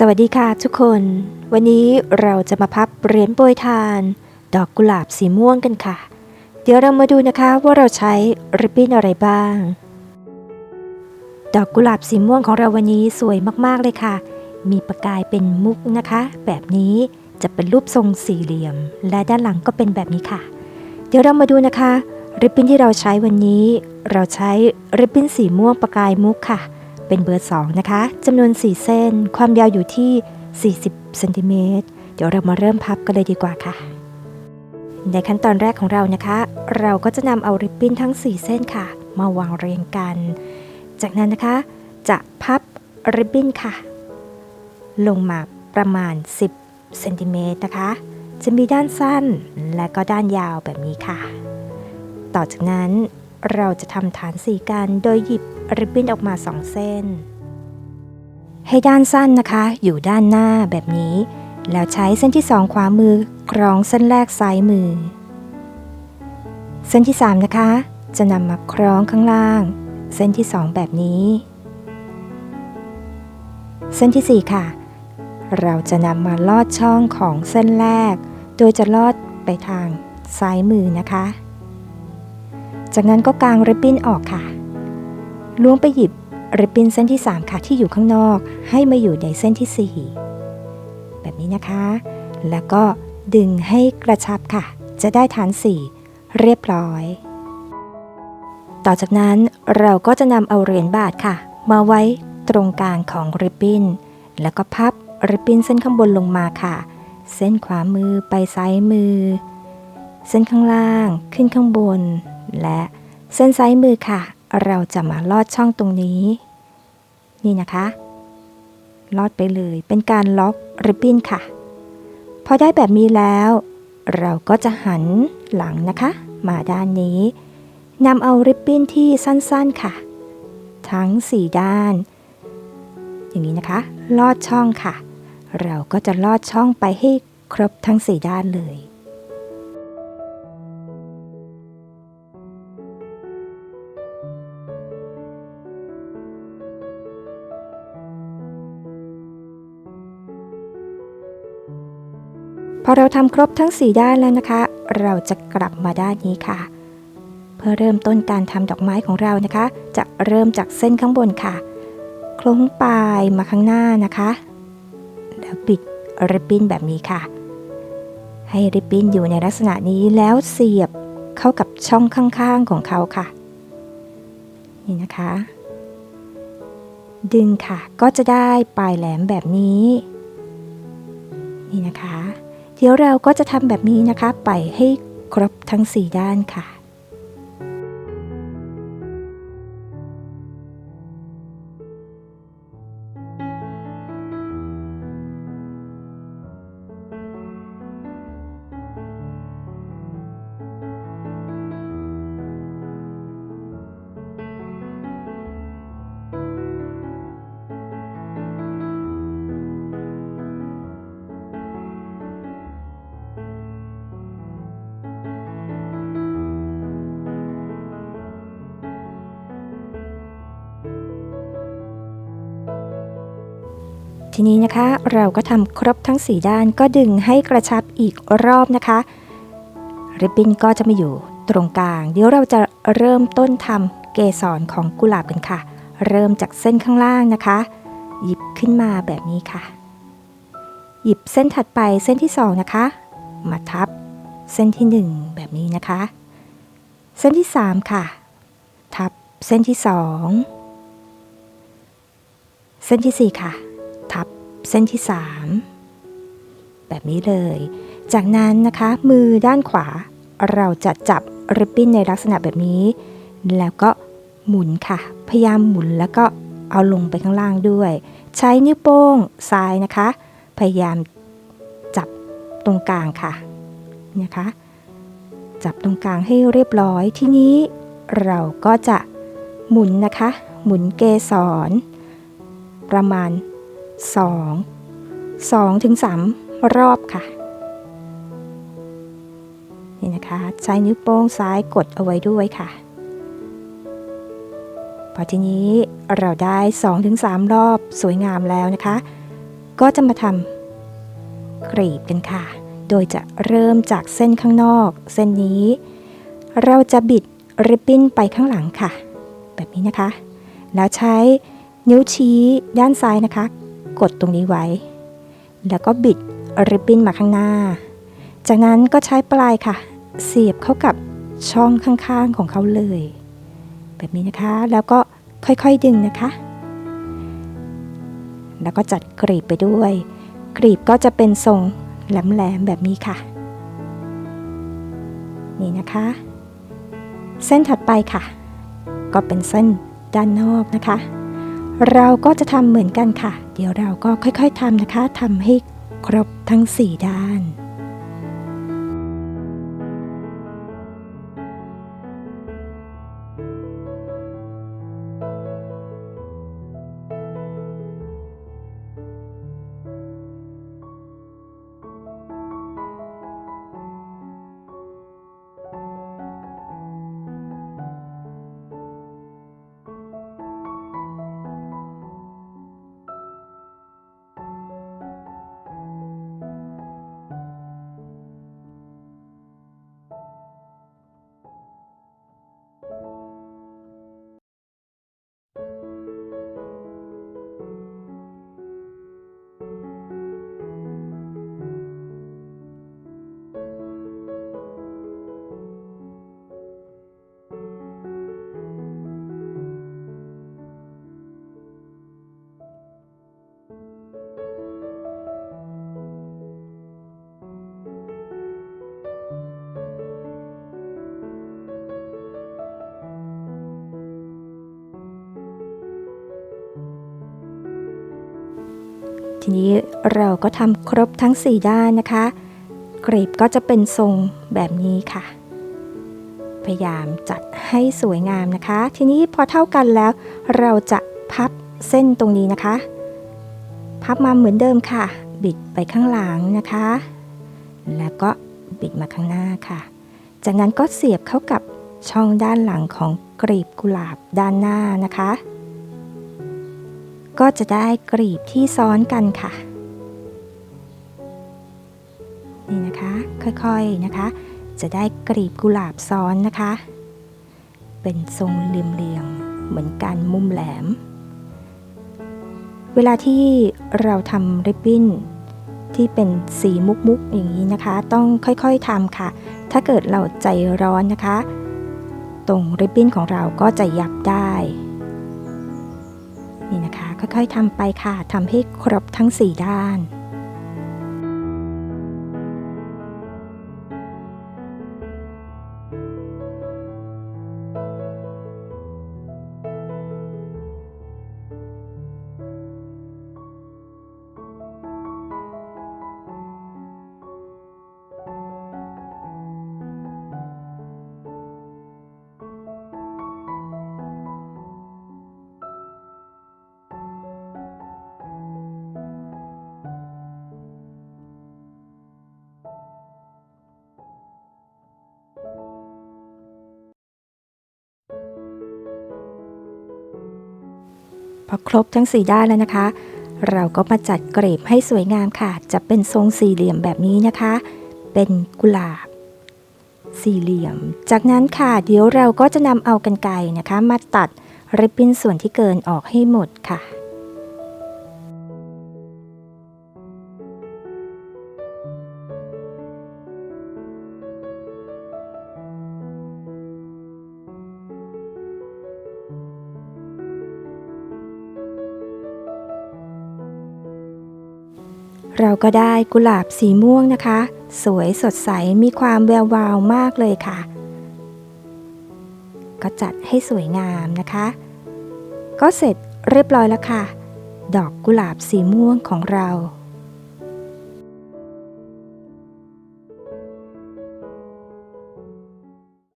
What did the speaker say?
สวัสดีค่ะทุกคน วันนี้เราจะมาพับเหรียญโปรยทาน ดอกกุหลาบสีม่วงกันค่ะ เดี๋ยวเรามาดูนะคะว่าเราใช้ริบบิ้นอะไรบ้าง ดอกกุหลาบสีม่วงของเราวันนี้สวยมากๆเลยค่ะ มีประกายเป็นมุกนะคะ แบบนี้จะเป็นรูปทรงสี่เหลี่ยม และด้านหลังก็เป็นแบบนี้ค่ะ เดี๋ยวเรามาดูนะคะริบบิ้นที่เราใช้วันนี้ เราใช้ริบบิ้นสีม่วงประกายมุกค่ะ เป็นเบอร์2นะคะจำนวน 4 เส้น ความยาวอยู่ที่ 40เซนติเมตรเดี๋ยวเรามาเริ่มพับกันเลยดีกว่าค่ะ ในขั้นตอนแรกของเรานะคะ เราก็จะนำเอาริบบิ้นทั้ง 4 เส้นค่ะ มาวางเรียงกัน จากนั้นนะคะ จะพับริบบิ้นค่ะ ลงมาประมาณ 10เซนติเมตรนะคะ จะมีด้านสั้นและก็ด้านยาวแบบนี้ค่ะ ต่อจากนั้นเราจะทำฐานสีกันโดยหยิบ ริบบิ้นออกมา2เส้น ให้ด้านสั้นนะคะ อยู่ด้านหน้าแบบนี้ แล้วใช้เส้นที่2ขวามือคล้องเส้นแรกซ้ายมือ เส้นที่3นะคะ จะนำมาคล้องข้างล่าง เส้นที่2แบบนี้ เส้นที่4ค่ะ เราจะนำมาลอดช่องของเส้นแรก โดยจะลอดไปทางซ้ายมือนะคะ จากนั้นก็กางริบบิ้นออกค่ะ ล้วงไปหยิบริบบิ้นเส้นที่ 3 ค่ะที่อยู่ข้างนอก ให้มาอยู่ในเส้นที่ 4 แบบนี้นะคะ แล้วก็ดึงให้กระชับค่ะ จะได้ฐาน 4 เรียบร้อย ต่อจากนั้นเราก็จะนำเอาเหรียญบาทค่ะ มาไว้ตรงกลางของริบบิ้น แล้วก็พับริบบิ้นเส้นข้างบนลงมาค่ะ เส้นขวามือไปซ้ายมือ เส้นข้างล่างขึ้นข้างบน และเส้นซ้ายมือค่ะ เราจะมาลอดช่องตรงนี้ นี่นะคะ ลอดไปเลยเป็นการล็อกริบบิ้นค่ะ พอได้แบบนี้แล้ว เราก็จะหันหลังนะคะ มาด้านนี้นำเอาริบบิ้นที่สั้นๆค่ะ ทั้ง 4 ด้าน อย่างนี้นะคะ ลอดช่องค่ะ เราก็จะลอดช่องไปให้ครบทั้ง 4 ด้านเลย พอเราทำครบทั้ง 4 ด้านแล้วนะคะ เราจะกลับมาด้านนี้ค่ะ เพื่อเริ่มต้นการทำดอกไม้ของเรานะคะ จะเริ่มจากเส้นข้างบนค่ะ คล้องปลายมาข้างหน้านะคะ แล้วปิดริบบิ้นแบบนี้ค่ะ ให้ริบบิ้นอยู่ในลักษณะนี้แล้วเสียบเข้ากับช่องข้างๆของเขาค่ะ นี่นะคะ ดึงค่ะก็จะได้ปลายแหลมแบบนี้ นี่นะคะ เดี๋ยวเราก็จะทำแบบนี้นะคะ ไปให้ครบทั้ง 4 ด้านค่ะ ทีนี้นะคะ เราก็ทำครบทั้ง 4 ด้านก็ดึงให้กระชับอีกรอบนะคะ ริบบิ้นก็จะมาอยู่ตรงกลาง เดี๋ยวเราจะเริ่มต้นทำเกสรของกุหลาบกันค่ะ เริ่มจากเส้นข้างล่างนะคะ หยิบขึ้นมาแบบนี้ค่ะ หยิบเส้นถัดไปเส้นที่ 2 นะคะ มาทับเส้นที่ 1 แบบนี้นะคะ เส้นที่ 3 ค่ะ ทับเส้นที่ 2 เส้นที่ 4 ค่ะ เส้นที่ 3 แบบนี้เลย จากนั้นนะคะมือด้านขวา เราจะจับริบบิ้นในลักษณะแบบนี้ แล้วก็หมุนค่ะ พยายามหมุนแล้วก็เอาลงไปข้างล่างด้วย ใช้นิ้วโป้งซ้ายนะคะ พยายามจับตรงกลางค่ะนะคะ จับตรงกลางให้เรียบร้อยทีนี้เราก็จะหมุนนะคะ หมุนเกสรประมาณ 2 2ถึง3รอบค่ะ นี่นะคะ ใช้นิ้วโป้งซ้ายกดเอาไว้ด้วยค่ะ พอทีนี้เราได้2-3รอบสวยงามแล้วนะคะ ก็จะมาทำกรีบกันค่ะ โดยจะเริ่มจากเส้นข้างนอก เส้นนี้ เราจะบิดริบบิ้นไปข้างหลังค่ะ แบบนี้นะคะ แล้วใช้นิ้วชี้ด้านซ้ายนะคะ กดตรงนี้ไว้ แล้วก็บิดริบบิ้นมาข้างหน้า จากนั้นก็ใช้ปลายค่ะ เสียบเข้ากับช่องข้างๆของเขาเลย แบบนี้นะคะ แล้วก็ค่อยๆดึงนะคะ แล้วก็จัดกรีบไปด้วย กรีบก็จะเป็นทรงแหลมๆแบบนี้ค่ะ นี่นะคะ เส้นถัดไปค่ะ ก็เป็นเส้นด้านนอกนะคะ เราก็จะทำเหมือนกันค่ะ เดี๋ยวเราก็ค่อยๆทำนะคะทำให้ครบทั้ง 4 ด้าน ทีนี้เราก็ทำครบทั้ง 4 ด้านนะคะกรีบก็จะเป็นทรงแบบนี้ค่ะ พยายามจัดให้สวยงามนะคะ ทีนี้พอเท่ากันแล้ว เราจะพับเส้นตรงนี้นะคะ พับมาเหมือนเดิมค่ะ บิดไปข้างหลังนะคะ แล้วก็บิดมาข้างหน้าค่ะ จากนั้นก็เสียบเข้ากับช่องด้านหลังของกรีบกุหลาบด้านหน้านะคะ ก็จะได้กรีบที่ซ้อนกันค่ะ นี่นะคะ ค่อยๆนะคะ จะได้กรีบกุหลาบซ้อนนะคะ เป็นทรงเหลี่ยมๆเหมือนกันมุมแหลม เวลาที่เราทำริบบิ้นที่เป็นสีมุกๆอย่างนี้นะคะ ต้องค่อยๆทำค่ะ ถ้าเกิดเราใจร้อนนะคะ ตรงริบบิ้นของเราก็จะยับได้ ค่อยๆทำไปค่ะทำให้ครบทั้ง 4 ด้าน พอครบทั้ง 4 ด้านแล้วนะคะ เราก็มาจัดเกรบให้สวยงามค่ะ จะเป็นทรงสี่เหลี่ยมแบบนี้นะคะ เป็นกุหลาบ สี่เหลี่ยม จากนั้นค่ะ เดี๋ยวเราก็จะนำเอากันไกรนะคะ มาตัดริบบิ้นส่วนที่เกินออกให้หมดค่ะ เราก็ได้กุหลาบสีม่วงนะคะ สวยสดใสมีความแวววาวมากเลยค่ะ ก็จัดให้สวยงามนะคะ ก็เสร็จเรียบร้อยแล้วค่ะ ดอกกุหลาบสีม่วงของเรา